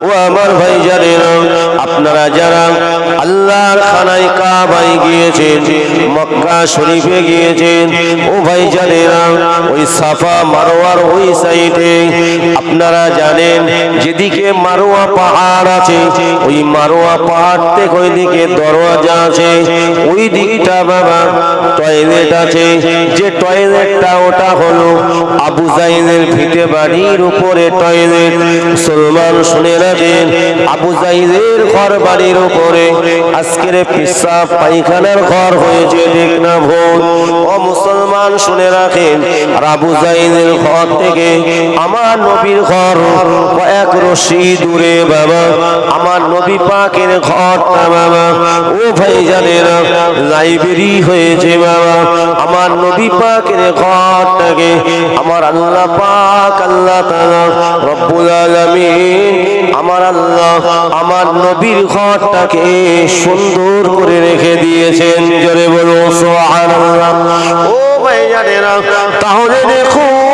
ও আমার ভাই জানেন আপনারা যারা আল্লাহর খানায় কাবায় গিয়েছেন, মক্কা শরীফে গিয়েছেন, ও ভাই জানেন ওই সাফা মারোয়ার ওই সাইডে আপনারা জানেন, যেদিকে মারোয়া পাহাড় আছে, ওই মারোয়া পাহাড় থেকে ওই দিকে দরওয়াজা আছে, ওই দিকটা বাবা টয়লেট আছে, যে টয়লেটটা ওটা হলো আবু জাইদের ভিটে বাড়ির উপরে টয়লেট, মুসলমান শুনে রাখেন আবু জাহিদের ঘর বাড়ির উপরে। আজকের পিসাব পায়খানার ঘর হয়েছে, ঠিক না ভোর ও মুসলমান শুনে রাখেন, আর আবু জাহিদের ঘর থেকে আমার নবীর ঘর কয়েক রশি দূরে বাবা। আমার নবী পাকের ঘরটা বাবা। ও ভাই জানেন লাইব্রেরি হয়েছে বাবা। আমার নবী পাকের ঘরটাকে আমার আল্লাহ পাক, আল্লাহ তাআলা রব্বুল আলামিন আমার আল্লাহ, আমার নবীর ঘরটাকে সুন্দর করে রেখে দিয়েছেন। জোরে বলো, সুবহানাল্লাহ। ও ভাই জানেন তাহলে দেখুন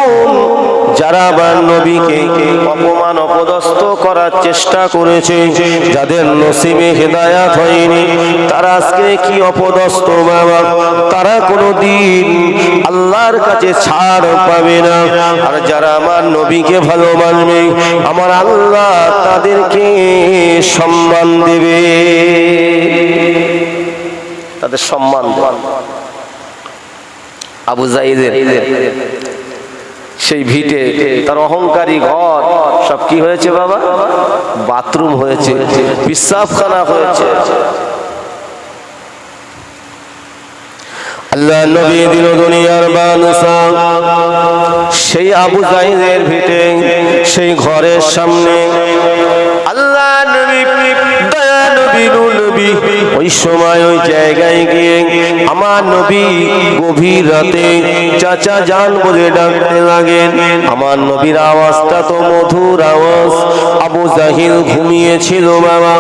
যারা আবার নবীকে অপমান, অপদস্থ করার চেষ্টা করেছে, যাদের নসিবে হেদায়াত হয়নি, তারা আজকে কি অপদস্থ বাবা? তারা কোনো দিন আল্লাহর কাছে ছাড় পাবে না। আর যারা আমার নবীকে ভালোবাসবে, আমার আল্লাহ তাদেরকে সম্মান দেবে। তাদের সম্মান আবু জাইদের সেই ভিটে তার অহংকারী ঘর। সব কি হয়েছে বাবা? বাথরুম হয়েছে বিশ্বাসখানা হয়েছে। আল্লাহ নবী দিল দুনিয়ার বাদশা সেই আবু জাহিদের ভিটে সেই ঘরের সামনে। আল্লাহ নবী দয়া নবী নবী। ওই সময় ওই জায়গায় গিয়ে আমার নবী গভীর রাতে চাচা জান বলে ডাকতে লাগেন। আমার নবীর আওয়াজটা তো মধুর আওয়াজ। আবু জাহিল ঘুমিয়েছিল বাবা।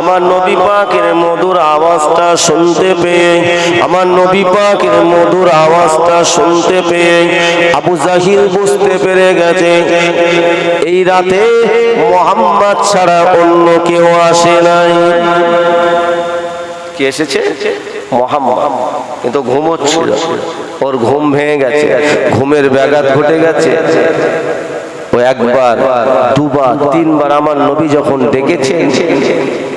আমার নবী পাকের মধুর আওয়াজটা শুনতে পেয়ে, আমার নবী পাকের মধুর আওয়াজটা শুনতে পেয়ে আবু জাহিল বুঝতে পেরে গেছে, এই রাতে মোহাম্মদ ছাড়া অন্য কেউ আসে নাই। কি এসেছে? মোহাম্মদ। কিন্তু ঘুমোচ্ছিল ওর ঘুম ভেঙে গেছে। ঘুমের ব্যাঘাত ঘটে গেছে। ও একবার, দুবার, তিনবার আমার নবী যখন ডেকেছেন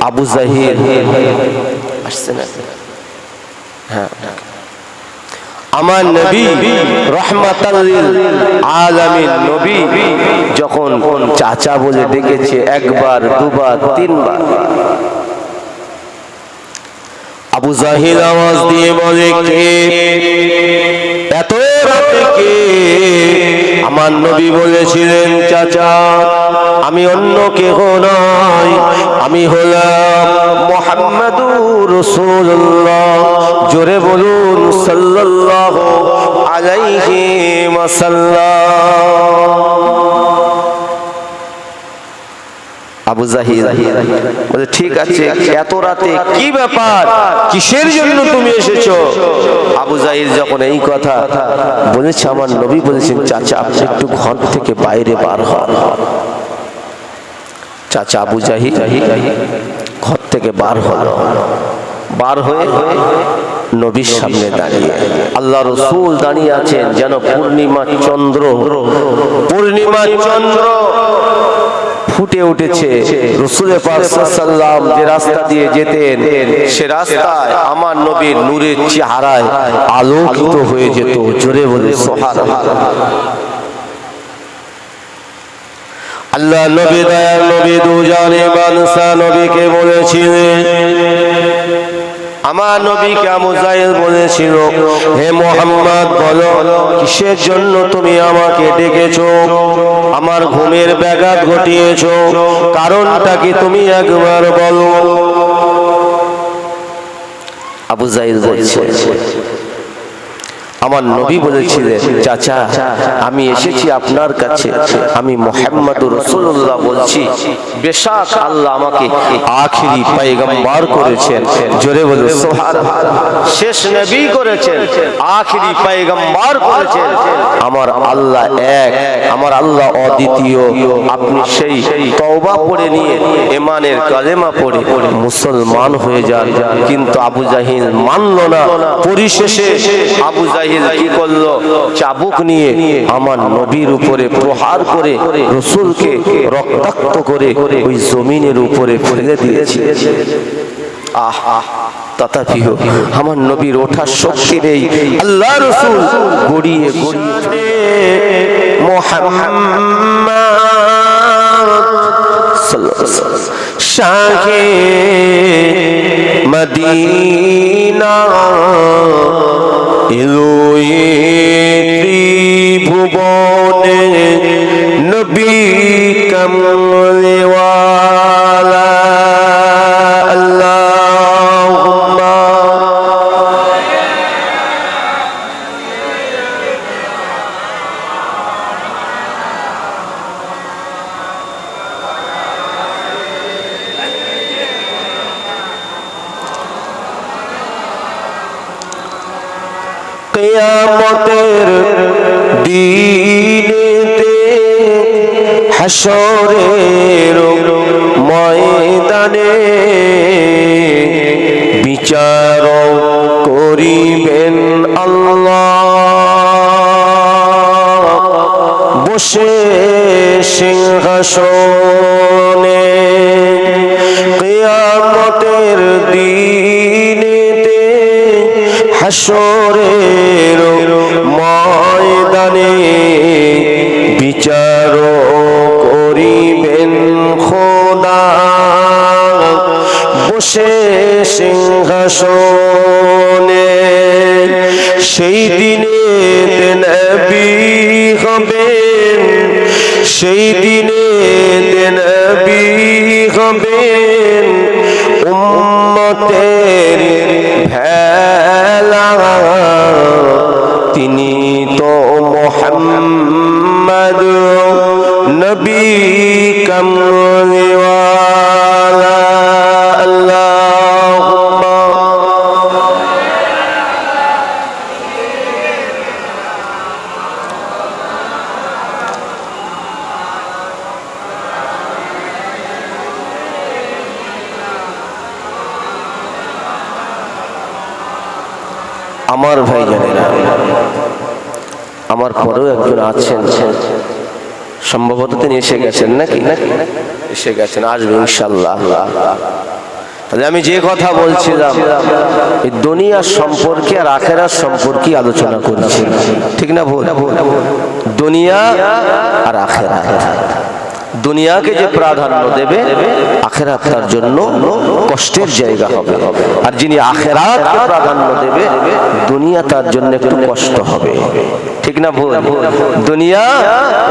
আবু জাহির আসছে না? হ্যাঁ। আমার নবী রহমাতাল্লিল আলামিন নবী যখন চাচা বলে ডেকেছে, একবার, দুবার, তিনবার আবু জাহিদ আওয়াজ দিয়ে বলে, কে? এত রাতে কে? আমার নবী বলেছিলেন, চাচা, আমি অন্য কেহ নয় আমি হলাম মোহাম্মদুর রসুল্লাহ জোরে বলুন, সাল্লাল্লাহু আলাইহি ওয়াসাল্লাম। আবু জাহিদ বলে ঠিক আছে এত রাতে কি ব্যাপার? কিসের জন্য তুমি এসেছ? আবু জাহিদ যখন এই কথা বলেছে আমার নবী বলেছেন চাচা আপনি একটু ঘর থেকে বাইরে বার হন। চাচা আবু জাহিদ ঘর থেকে বার হলো। বার হয়ে নবীর সামনে দাঁড়িয়ে আল্লাহ রসুল দাঁড়িয়ে আছেন যেন পূর্ণিমা চন্দ্র। পূর্ণিমা চন্দ্র। ফুটে উঠেছে। রসুল সাল্লাম যে রাস্তা দিয়ে যেতেন, সে রাস্তায় আমার নবীর নূরের চেহারায় আলোকিত হয়ে যেত। জোরে বলে আল্লাহ নবী দয়া নবী দুজানে মানুষ নবীকে বলেছিলেন আমার নবী কামুজাইল বলেছিল? হে মোহাম্মদ, বলো, কিসের জন্য তুমি আমাকে ডেকেছো? আমার ঘুমের ব্যাঘাত ঘটিয়েছো। কারণটা কি তুমি একবার বলো? আবু জাইল বলছে আমার নবী বলেছিলেন চাচা আমি এসেছি আপনার কাছে। আমি মোহাম্মদ রসুল্লাহ বলছি বেশাক আল্লাহ আমাকে আখিরি পাইগম্বার করেছেন। জোরে বলে শেষ নবী করেছেন। আখিরি পাইগম্বার করেছেন। আমার আল্লাহ এক আমার আল্লাহ অদ্বিতীয়। আপনি সেই তওবা পড়ে নিয়ে ইমানের কালেমা পড়ে মুসলমান হয়ে যান। কিন্তু আবু জাহিল মানল না। পরিশেষে আবু জাহিল কি করল? চাবুক নিয়ে আমার নবীর উপরে প্রহার করে রসুলকে রক্তাক্ত করে ওই জমিনের উপরে ফেলে দিয়েছে। আহ আহ তথাপিও আমার নবীর ওঠার শক্তি নেই। আল্লাহ রসুল গড়িয়ে গড়িয়ে মোহাম্মদ শাহে মদিনা এলোয়ে ত্রিভুবনে হাসরের ময়দানে বিচার করিবেন আল্লাহ। বসে সিংহাসনে কিয়ামতের দিনেতে হাসরের আমার ভাই জানেরা আমার পরেও একজন আছেন। সম্ভবত তিনি এসে গেছেন নাকি? এসে গেছেন, আসবে ইনশাল্লাহ তাহলে আমি যে কথা বলছিলাম, এই দুনিয়ার সম্পর্কে আর আখেরার সম্পর্কে আলোচনা করছি। ঠিক না ভুল? দুনিয়া আর আখেরা দুনিয়াকে যে প্রাধান্য দেবে, আখেরাত তার জন্য কষ্টের জায়গা হবে। আর যিনি আখেরাতকে প্রাধান্য দেবে, দুনিয়া তার জন্য একটু কষ্ট হবে। ঠিক না ভুল? দুনিয়া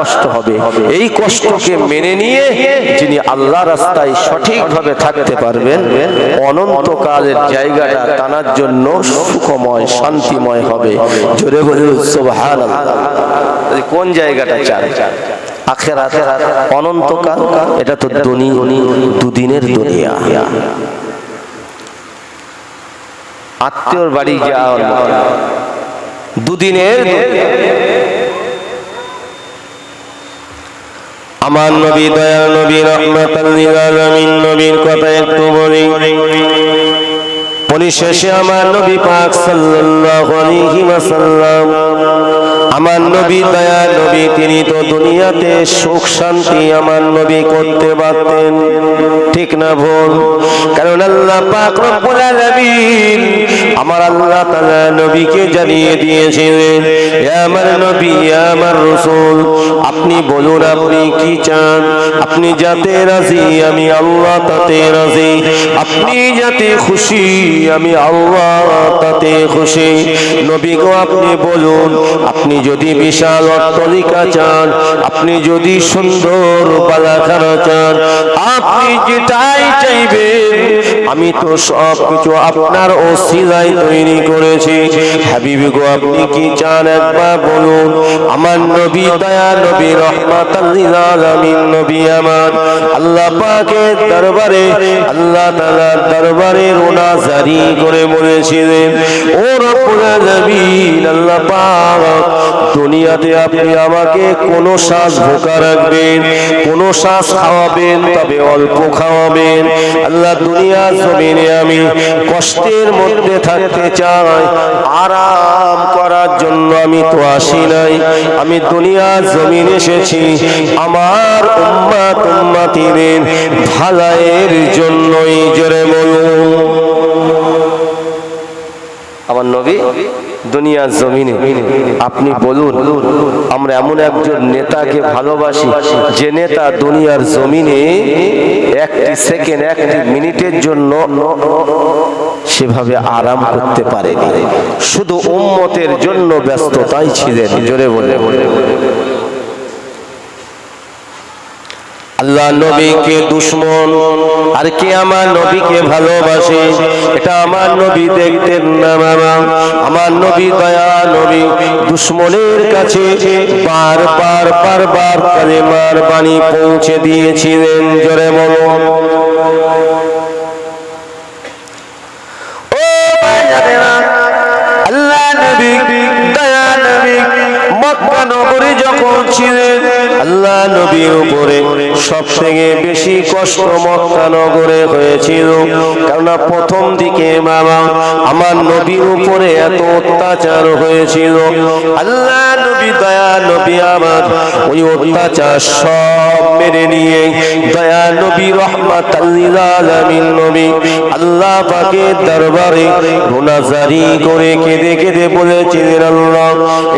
কষ্ট হবে। এই কষ্টকে মেনে নিয়ে যিনি আল্লাহ রাস্তায় সঠিকভাবে থাকতে পারবেন, অনন্তকালের জায়গাটা টানার জন্য সুখময়, শান্তিময় হবে। জোরে বলে সুবহানাল্লাহ। কোন জায়গাটা চান? অনন্তকাল, এটা তো দুনি দুদিনের দুনিয়া। বাড়ি দুদিনের আমার নবী, দয়াল নবী, রহমাতাল লিল নবীর কথা একটু বলি। পরিশেষে আমার নবী পাক সাল্লাল্লাহু আমার নবী দয়া, নবী, তিনি তো দুনিয়াতে সুখ, শান্তি আমার নবী করতে পারতেন। ঠিক না ভুল? কারণ আল্লাহ পাক রব্বুল আলামিন আমার আল্লাহ তাআলা নবীকে জানিয়ে দিয়েছিলেন হে আমার নবী হে আমার রাসূল, আপনি বলুন আপনি কি চান? আপনি যাতে রাজি, আমি আল্লাহ তাতে রাজি। আপনি যাতে খুশি, আমি আল্লাহ তাতে খুশি। নবী গো, আপনি বলুন, আপনি যদি বিশাল অট্টালিকা চান, আপনি যদি সুন্দর পালাখানা চান, আপনি যেটাই চাইবেন, আমি তো সব কিছু আপনার ওসিলায় তৈরি করেছি। হাবিব গো, আপনি কি চান একবার বলুন? আমার নবী দয়া, নবী রহমাতাল্লিল আলামিন, নবী আমার। আল্লাহ পাকের দরবারে, আল্লাহ তাআলার দরবারে রোনা জারি করে বলেছিলেন, ও রব্বুল আলামিন, আল্লাহ পাক দুনিয়াতে আপনি আমাকে কোন শ্বাস ভোকা রাখবেন, কোন শ্বাস খাওয়াবেন, তবে অল্প খাওয়াবেন। আল্লাহ দুনিয়া জমিনে আমি কষ্টের মধ্যে থাকতে চাই, আরাম করার জন্য আমি তো আসি নাই। আমি দুনিয়া জমিন এসেছি, আমার উম্মাত উম্মাতিদের ভালাইয়ের জন্যই জোরে বলুন। আমার নবী দুনিয়ার জমিনে। আপনি বলুন, আমরা এমন একজন নেতাকে ভালোবাসি, যে নেতা দুনিয়ার জমিনে একটি সেকেন্ড একটি মিনিটের জন্য সেভাবে আরাম করতে পারে শুধু উম্মতের জন্য ব্যস্ততাই ছিলেন, জোরে বলে আল্লাহ নবীকে দুশ্মন আর কে আমার নবীকে ভালোবাসে? এটা আমার নবী দেখতেন না বাবা। আমার নবী দয়া নবী, দুশ্মনের কাছে বার বার বার বার কালেমার বাণী পৌঁছে দিয়েছিলেন। জোরে বলো। আল্লাহ নবী, দয়া নবী, মক্কা নগরে যখন ছিলেন আল্লাহ নবীর উপরে সব থেকে বেশি কষ্ট মক্কা নগরে হয়েছিল। কেননা প্রথম দিকে বাবা আমার নবীর উপরে এত অত্যাচার হয়েছিল। আল্লাহ নবী, দয়া নবী আমার ওই অত্যাচার সব মেরে নিয়ে দয়া নবী, রহমাত নবী আল্লাহ পাকের দরবারে রোনাজারি করে কেঁদে কেঁদে বলেছিলেন, আল্লাহ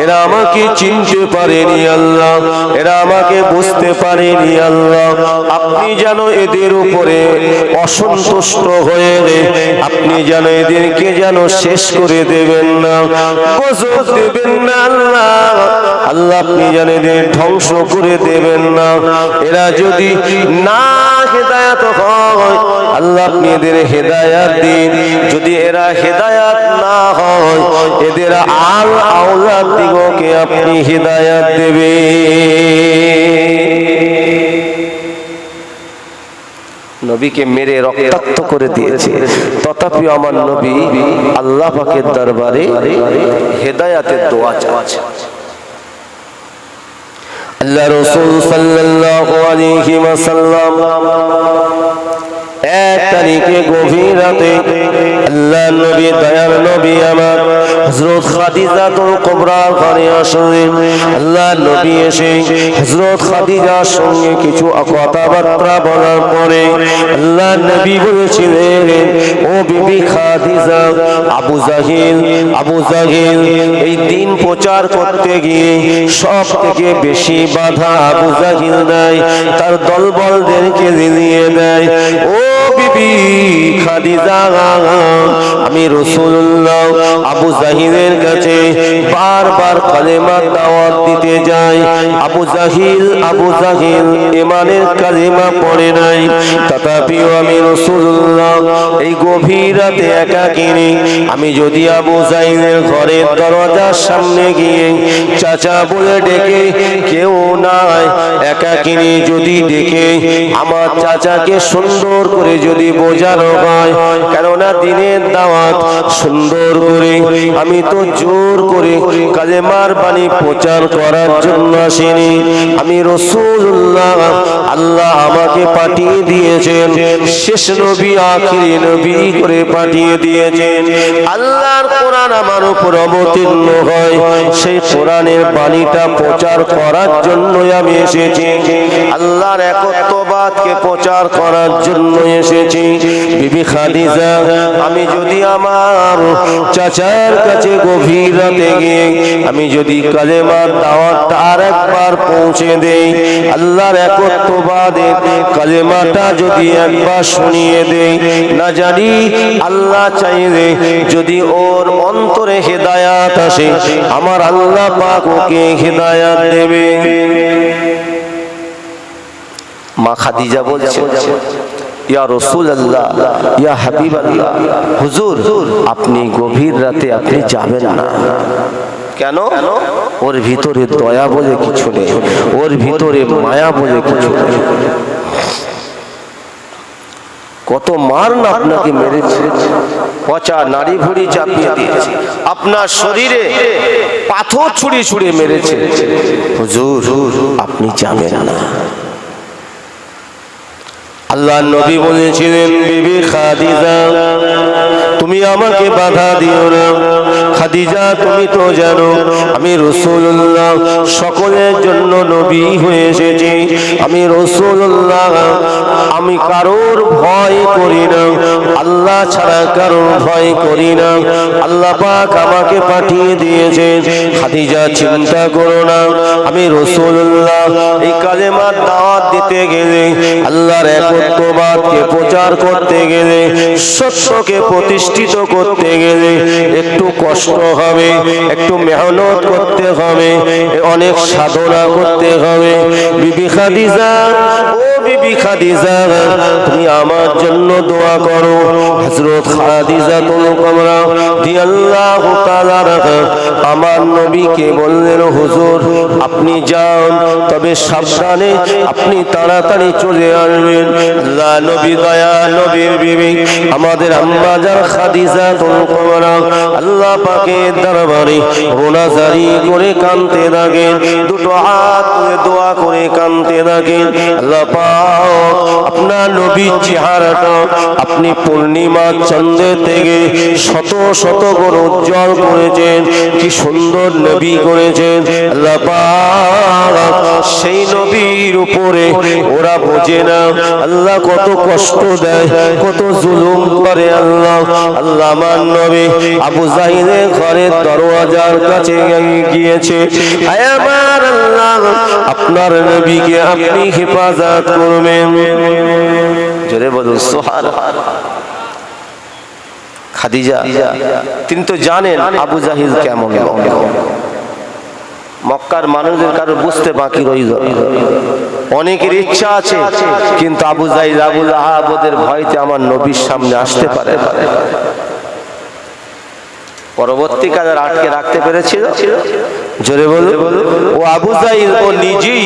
এরা আমাকে চিনতে পারেনি, আল্লাহ এরা আমাকে বুঝতে পারেনি আল্লাহ। আপনি যেন এদের উপরে অসন্তুষ্ট হয়ে আপনি যেন এদেরকে যেন শেষ করে দেবেন না দেবেন না আল্লাহ। আল্লাহ, আপনি যেন এদের ধ্বংস করে দেবেন না। এরা যদি না হেদায়াত হয়, আল্লাহ, আপনি এদের হেদায়াত দিন। যদি এরা হেদায়াত না হয়, এদের আল আওলাদ দিগকে আপনি হেদায়াত দেবে নবীকে মেরে রক্তাক্ত করে দিয়েছে। তথাপি আমার নবী আল্লাহ পাকের দরবারে হেদায়াতের দোয়া চাচ্ছে। আল্লাহ রসুল সাল্লাল্লাহু আলাইহি ওয়াসাল্লাম এক তারিখে গভীর রাতে আল্লাহ নবী দয়ার নবী আমার হযরত খাদিজাতুল কুবরা ঘরে আসলেন। আল্লাহ নবী এসে হযরত খাদিজার সঙ্গে কিছু কথাবার্তা বলার পরে আল্লাহ নবী বলেছিলেন, ও বিবি খাদিজা, আবু জাহিল আবু জাহিল, এই দিন প্রচার করতে গিয়ে সব থেকে বেশি বাধা আবু জাহিল দেয়, তার দলবলদেরকে দিয়ে দেয়। ও খাদিজা আমি রসুল্লাহ আবু জাহিদের কাছে বারবার কালেমা দাওয়াত দিতে যাই। আবু জাহিল আবু জাহিল ইমানের কালেমা পড়ে নাই। তথাপিও আমি রসুল্লাহ এই গভীর রাতে একা কিনি আমি যদি আবু জাহিদের ঘরের দরজার সামনে গিয়ে চাচা বলে ডেকে, কেউ নাই, একা কিনি যদি ডেকে আমার চাচাকে সুন্দর করে যদি বোঝানো হয়, কেননা দিনের দাওয়াত সুন্দর করে, আমি তো জোর করে কালেমার বাণী প্রচার করার জন্য আসিনি। আমি রসুল্লাহ আল্লাহ আমাকে পাঠিয়ে দিয়েছেন, শেষ নবী, আখিরি নবী করে পাঠিয়ে দিয়েছেন। আল্লাহর কোরআন আমার উপর অবতীর্ণ হয়, সেই কোরআনের বাণীটা প্রচার করার জন্যই আমি এসেছি। আল্লাহর একত্ববাদকে প্রচার করার জন্য এসেছি। বিবি খাদিজা, আমি যদি আমার চাচার কাছে গভীর রাতে গিয়ে, আমি যদি কালেমার দাওয়াতটা আর একবার পৌঁছে দেই, আল্লাহর একত্ববাদে কালেমাটা যদি একবার শুনিয়ে দেই, না জানি আল্লাহ চাইলে যদি ওর অন্তরে হেদায়াত আসে, আমার আল্লাহ পাক ওকে হেদায়াত দেবে। মা খাদিজা বলছে, ইয়া রসুল আল্লাহ ইয়া হাবিব আল্লাহ হুজুর, আপনি গভীর রাতে আপনি যাবেন না। কেন? ওর ভিতরে দয়া বলে কিছু নেই, ওর ভিতরে মায়া বলে কিছু নেই। কত মার না আপনাকে মেরেছে। পচা নারী ভুড়ি চাপিয়ে দিয়েছে। আপনার শরীরে পাথর ছুড়ে ছুড়ে মেরেছে। হুজুর, আপনি যাবেন না। আল্লাহ নবী বলেছিলেন বিবি খাদিজা তুমি আমাকে বাধা দিও না। খাদিজা, তুমি তো জানো, আমি রসুল্লাহ সকলের জন্য নবী হয়ে এসেছি। আমি রসুল্লাহ আমি কারোর ভয় করি না। আল্লাহ ছাড়া কারোর ভয় করি না। আল্লাহ পাক আমাকে পাঠিয়ে দিয়েছে খাদিজা, চিন্তা করো না। আমি রসুল্লাহ এই কালেমার দাওয়াত দিতে গেলে, আল্লাহর একত্ববাদকে প্রচার করতে গেলে, সত্যকে প্রতিষ্ঠিত করতে গেলে, একটু কষ্ট হবে, একটু মেহনত করতে হবে, অনেক সাধনা করতে হবে। তুমি আমার জন্য দোয়া করো। হযরত খাদিজা তুমি কমরা দিয়াল্লাহু আমার নবীকে বললেন, হুজুর, আপনি যান, তবে সাবধানে আপনি তাড়াতাড়ি চলে আসবেন। নবী দয়া নবীর বিবি, আমাদের আম্মা যার খাদিজা তুমি কমরা, আল্লাহ পাকের দরবারে রোনাজারি করে কানতে থাকেন, দুটো হাত তুলে দোয়া করে কানতে পাক আপনার নবীর চেহারাটা আপনি পূর্ণিমা চন্দ্রের থেকে শত শত করে উজ্জ্বল করেছেন, কি সুন্দর নবী করেছেন। সেই নবীর উপরে ওরা বোঝে না, আল্লাহ কত কষ্ট দেয়, কত জুলুম করে আল্লাহ। আল্লাহ আমার নবী আবু জাহিদের ঘরের দরওয়াজার কাছে গিয়েছে। আপনার নবীকে আপনি হেফাজত করবেন। জোরে বলুন সোহার খাদিজা, তিনি তো জানেন আবু জাহিদ কেমন মক্কার মানুষদের কারও বুঝতে বাকি রইল অনেকের ইচ্ছা আছে, কিন্তু আবু জাহিদ আবুল আহাব ভয়তে আমার নবীর সামনে আসতে পারে। পরবর্তীকালে আটকে রাখতে পেরেছিল। জোরে বলো ও আবু জাহিদ ও নিজেই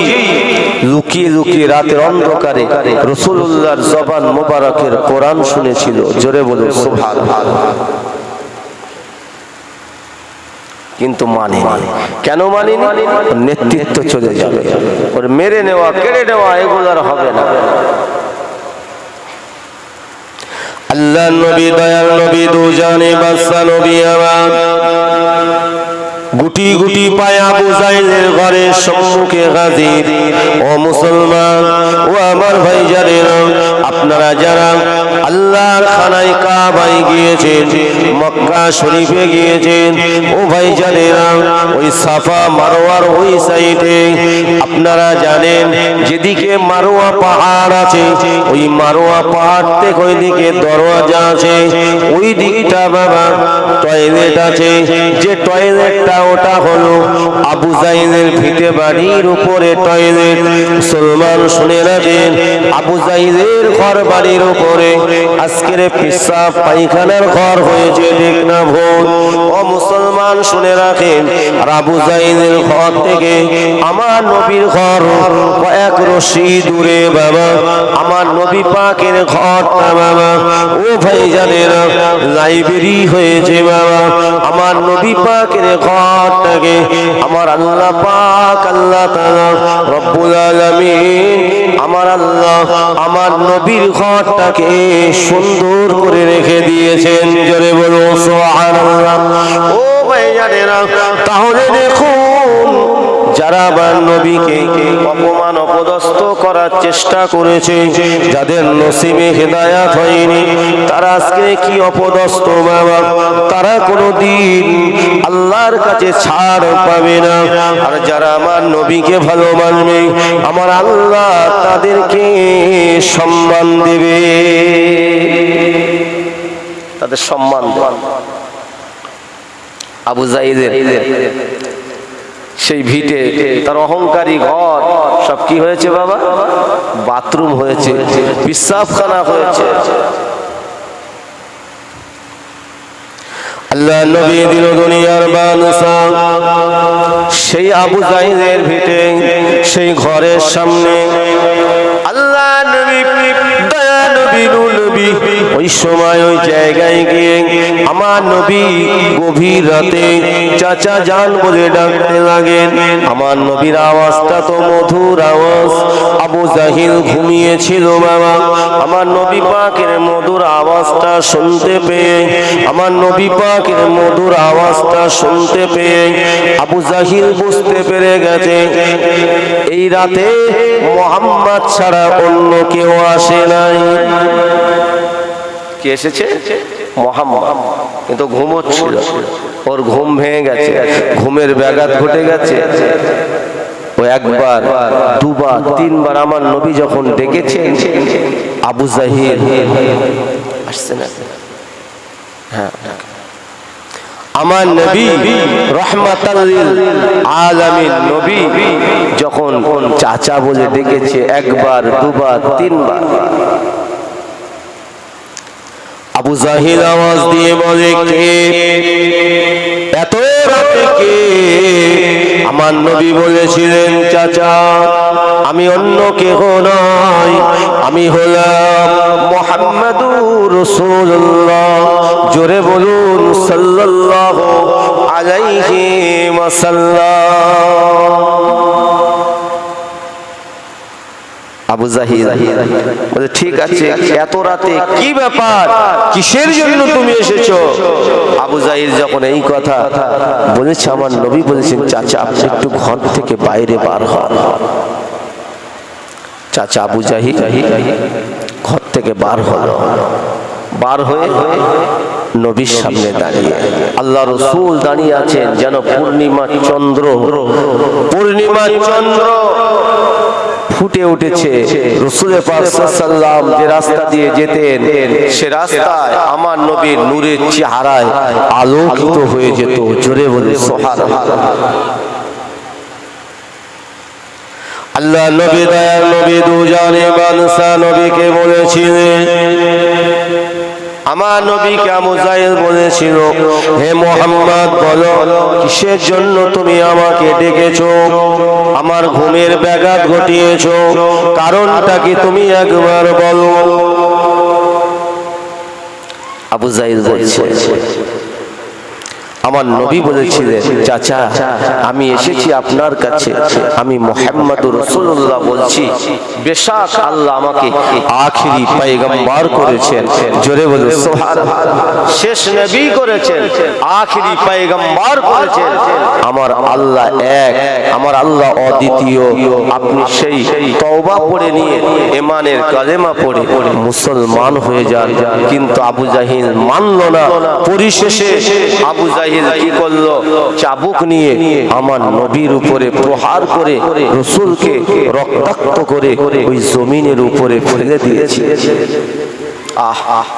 লুকিয়ে লুকিয়ে রাতের অন্ধকারে রসুল্লাহর জবান মোবারকের কোরআন শুনেছিল। জোরে বলো সুভান কিন্তু মানে কেন ওর নেতৃত্ব চলে যাবে। ওর মেরে নেওয়া কেড়ে নেওয়া এগুলো আর হবে না। আল্লাহ নবী দয়াল নবী দুজনে বাদশাহ নবী আমার গুটি গুটি পায় আবু জাইলের ঘরের সম্মুখে হাজির। ও মুসলমান, ও আমার ভাই জানেন আপনারা যারা আল্লাহর খানায় কাবায় গিয়েছেন, মক্কা শরীফে গিয়েছেন, ও ভাই জানেন ওই সাফা মারোয়ার ওই সাইডে আপনারা জানেন, যেদিকে মারোয়া পাহাড় আছে, ওই মারোয়া পাহাড় থেকে ওই দিকে দরওয়াজা আছে, ওই দিকটা বাবা টয়লেট আছে, যে টয়লেটটা ওটা হলো আবু জাইদের ভিটে বাড়ির উপরে টয়লেট। মুসলমান শুনে রাখেন, আবু জাইদের ঘর বাড়ির উপরে। আজকের পেশাব পায়খানার ঘর হয়েছে, ঠিক না ভোর ও মুসলমান শুনে রাখেন, আর আবু জাইদের ঘর থেকে আমার নবীর ঘর কয়েক রশি দূরে বাবা। আমার নবী পাকের ঘরটা বাবা। ও ভাই জানেন লাইব্রেরি হয়েছে বাবা। আমার নবী পাকের ঘরটাকে আমার আল্লাহ পাক, আল্লাহ তাআলা রব্বুল আলামিন আমার আল্লাহ, আমার নবীর ঘরটাকে সুন্দর করে রেখে দিয়েছেন করার চেষ্টা করেছে, যাদের নসিবে হেদায়াত হয়নি। তারা আজকে কি অপদস্থ বাবা? তারা কোনো দিন আল্লাহর কাছে ছাড় পাবে না। আর যারা আমার নবীকে ভালো মানবে আমার আল্লাহ তাদেরকে সম্মান দেবে। তাদের সম্মান। আবু জাইদের সেই ভিটে তার অহংকারী ঘর। সব কি হয়েছে বাবা? বাথরুম হয়েছে বিশ্বাসখানা হয়েছে। আল্লাহ নবী দিল দুনিয়ার বাদশা সেই আবু জাহিদের ভিটে সেই ঘরের সামনে। ওই সময় ওই জায়গায় গিয়ে আমার নবী গভীর রাতে চাচা যান বলে ডাকতে লাগেন। আমার নবীর আওয়াজটা তো মধুর আওয়াজ। আবু জাহিল ঘুমিয়েছিল বাবা। আমার নবী পাকের মধুর আওয়াজটা শুনতে পেয়ে, আমার নবী পাকের মধুর আওয়াজটা শুনতে পেয়ে আবু জাহিল বুঝতে পেরে গেছে, এই রাতে মোহাম্মদ ছাড়া অন্য কেউ আসে নাই। কি এসেছে? মোহাম্মদ। কিন্তু ঘুমোচ্ছিল ওর ঘুম ভেঙে গেছে। ঘুমের ব্যাঘাত ঘটে গেছে। ও একবার, দুবার, তিনবার আমার নবী যখন ডেকেছেন, আবু জাহির আসছে না? হ্যাঁ আমার নবী রহমাতাল্লিল আলামিন নবী যখন কোন চাচা বলে ডেকেছে একবার দুবার তিনবার। আবু জাহিল আওয়াজ দিয়ে বলে কে? এত রাতে কে? আমার নবী বলেছিলেন চাচা আমি অন্য কেহ নয় আমি হলাম মোহাম্মদুর রসুল্লাহ জোরে বলুন সাল্লাল্লাহু আলাইহি ওয়াসাল্লাম। আবু জাহিদ বলে ঠিক আছে এত রাতে কি ব্যাপার? কিসের জন্য তুমি এসেছ? আবু জাহিদ যখন এই কথা বলেছে আমার নবী বলেছেন চাচা আপনি একটু ঘর থেকে বাইরে বার হন। চাচা আবু জাহিদ ঘর থেকে বার হলো। বার হয়ে নবীর সামনে দাঁড়িয়ে আল্লাহ রসুল দাঁড়িয়ে আছেন যেন পূর্ণিমা চন্দ্র পূর্ণিমা চন্দ্র। ফুটে উঠেছে। রসুলের সাল্লাম যে রাস্তা দিয়ে যেতেন, সে রাস্তায় আমার নবীর নূরের চেহারায় আলোকিত হয়ে যেত। জোরে বলে সোহার আল্লাহ নবী, দয়াল নবী দুজনে বাদশা নবীকে বলেছিলেন, আমার নবীকে মুজাহিদ বলেছিল, হে মোহাম্মদ বলো, কিসের জন্য তুমি আমাকে ডেকেছো? আমার ঘুমের ব্যাঘাত ঘটিয়েছো, কারণটা কি তুমি একবার বলো? আবু জাহিদ বলছে আমার নবী বলেছিলেন চাচা আমি এসেছি আপনার কাছে আমি মোহাম্মদুর রসুল্লাহ বলছি বেশাক আল্লাহ আমাকে আখিরি পাইগাম্বার করেছেন। জোরে বলে শেষ নবী করেছেন। আখিরি পাইগাম্বার করেছেন। আমার আল্লাহ এক আমার আল্লাহ অদ্বিতীয়। আপনি সেই তওবা পড়ে নিয়ে ইমানের কালেমা পড়ে মুসলমান হয়ে যান। কিন্তু আবু জাহিল মানল না। পরিশেষে আবু জাহিল কি করল? চাবুক নিয়ে আমার নবীর উপরে প্রহার করে রসুলকে রক্তাক্ত করে ওই জমিনের উপরে ফেলে দিয়েছে। আহ আহ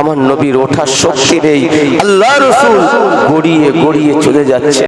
আমার নবীর ওঠার শক্তি নেই। আল্লাহ রসুল গড়িয়ে গড়িয়ে চলে যাচ্ছে।